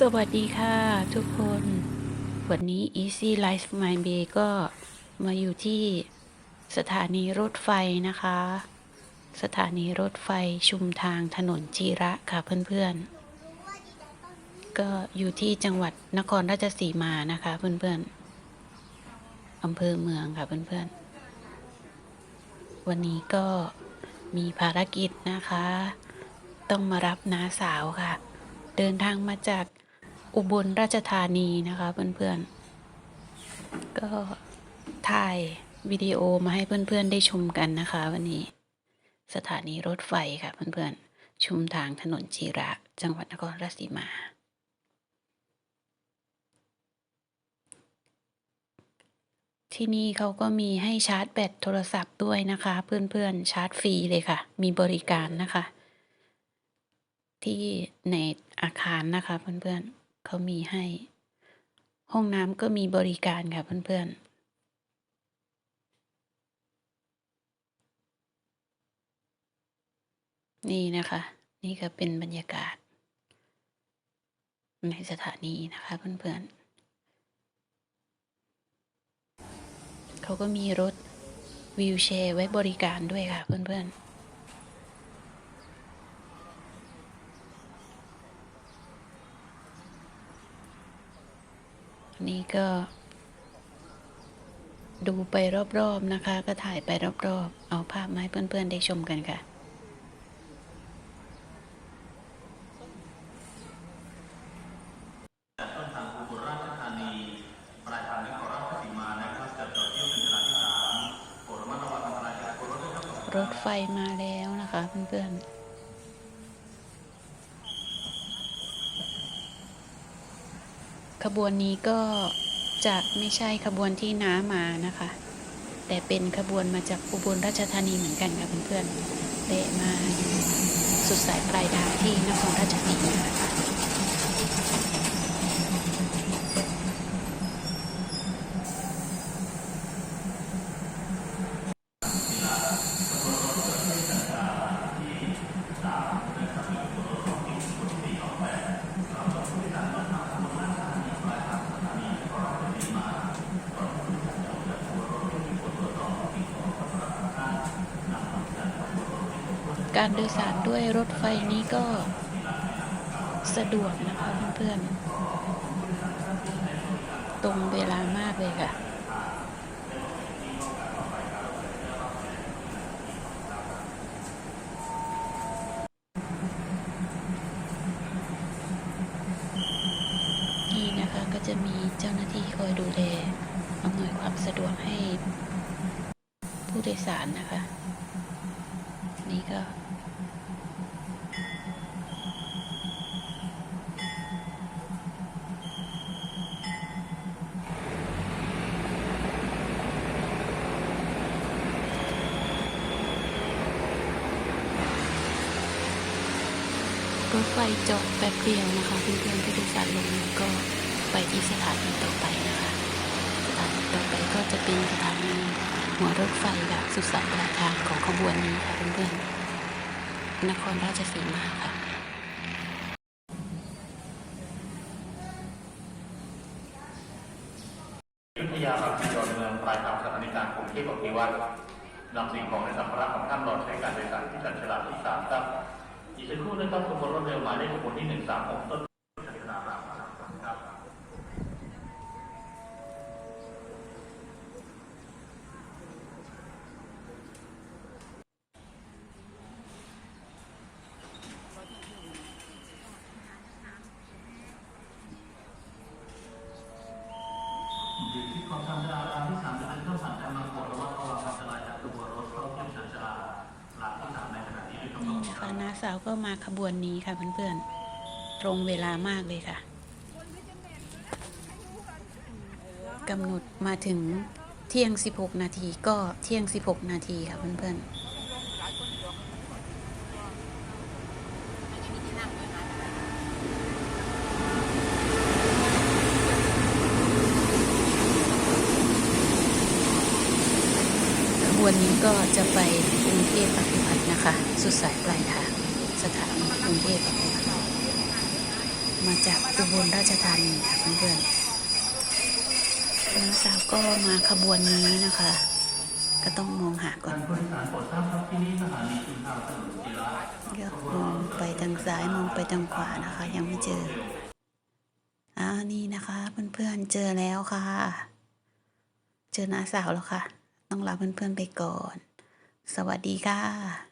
สวัสดีค่ะทุกคน วันนี้ Easy Life My Bay ก็มาอยู่ที่สถานีรถไฟนะคะ สถานีรถไฟชุมทางถนนจีระค่ะเพื่อนๆ ก็อยู่ที่จังหวัดนครราชสีมานะคะเพื่อนๆอำเภอเมืองค่ะเพื่อนๆ วันนี้ก็มีภารกิจนะคะ ต้องมารับน้าสาวค่ะเดินทางมาจาก อุบลราชธานีนะคะเพื่อนๆ ก็ถ่ายวิดีโอมาให้เพื่อนๆได้ชมกันนะคะ วันนี้ สถานีรถไฟค่ะเพื่อนๆ ชุมทางถนนจีระ จังหวัดนครราชสีมา ที่นี่เขาก็มีให้ชาร์จแบตโทรศัพท์ด้วยนะคะ เพื่อนๆ ชาร์จฟรีเลยค่ะ มีบริการนะคะ ที่ในอาคารนะคะเพื่อนๆ เขามีให้ ห้องน้ำก็มีบริการค่ะเพื่อนๆนี่นะคะ นี่ก็เป็นบรรยากาศ ในสถานีนะคะเพื่อนๆเขาก็มีรถวีลแชร์ไว้บริการด้วยค่ะเพื่อนๆ นี่ก็ ดูไปรอบๆนะคะ ก็ถ่ายไปรอบๆ เอาภาพมาให้เพื่อนๆได้ชมกันค่ะต้นทางอุบลราชธานีปลายทางนครราชสีมานะครับจะจอดเที่ยวเป็นขนาดที่สามโปรดระมัดระวังอันตรายจากรถด้วยครับรถไฟมาแล้วนะคะเพื่อนๆ ขบวนนี้ก็จะไม่ใช่ขบวนที่น้ามานะคะ แต่เป็นขบวนมาจากอุบลราชธานีเหมือนกันค่ะเพื่อนๆเตะมาสุดสายปลายทางที่นครราชสีมาค่ะ การโดยสารด้วยรถไฟนี้ก็สะดวกนะคะเพื่อนๆ ตรงเวลามากเลยค่ะนี่นะคะก็จะมีเจ้าหน้าที่คอยดูแลอำนวยความสะดวกให้ผู้โดยสารนะคะ นี่ก็รถไฟจอดแป๊บเดียวนะคะเพื่อนๆผู้โดยสารลงก็ไปที่สถานีต่อไปนะคะ สถานีต่อไปก็จะเป็นสถานี หัวรถไฟแบบสุดสายปลายทางของขบวนนี้ค่ะเพื่อนๆนครราชสีมาค่ะยุธยาปากซอยดอนเมืองปลายทางสถานีกลางกรุงเทพอภิวัตรนำสิ่งของในสัมภาระของท่านรอใช้การโดยสารที่จันฉลาดที่สามครับอีกสักครู่นะครับขบวนรถเร็วหมายเลขขบวนที่หนึ่งสามหกต้นจันทรารามครับ ของชานชาลาราที่สามจะเป็นเข้าผ่านทางมาโปรดระมัดระวังอันตรายจากตัวรถเข้าเที่ยวชานชาลาลามที่สามในขณะนี้ด้วยกำหนนี่ดนะคะน้าสาวก็มาขบวนนี้ค่ะเพื่อนๆ ตรงเวลามากเลยค่ะกำหนดมาถึงเที่ยง 16 นาทีก็เที่ยง 16 นาทีค่ะเพื่อนๆ วันนี้ก็จะไปกรุงเทพอภิวัตรนะคะ สุดสายปลายทางสถานีกรุงเทพอภิวัตรมาจากอุบลราชธานีค่ะเพื่อนๆน้าสาวก็มาขบวนนี้นะคะ ก็ต้องมองหาก่อนมทางถนนศิลาก็มองไปทางซ้ายมองไปทางขวานะคะ ยังไม่เจออ่านี่นะคะเพื่อนๆเจอแล้วค่ะ เจอน้าสาวแล้วค่ะ ต้องลาเพื่อนๆไปก่อน สวัสดีค่ะ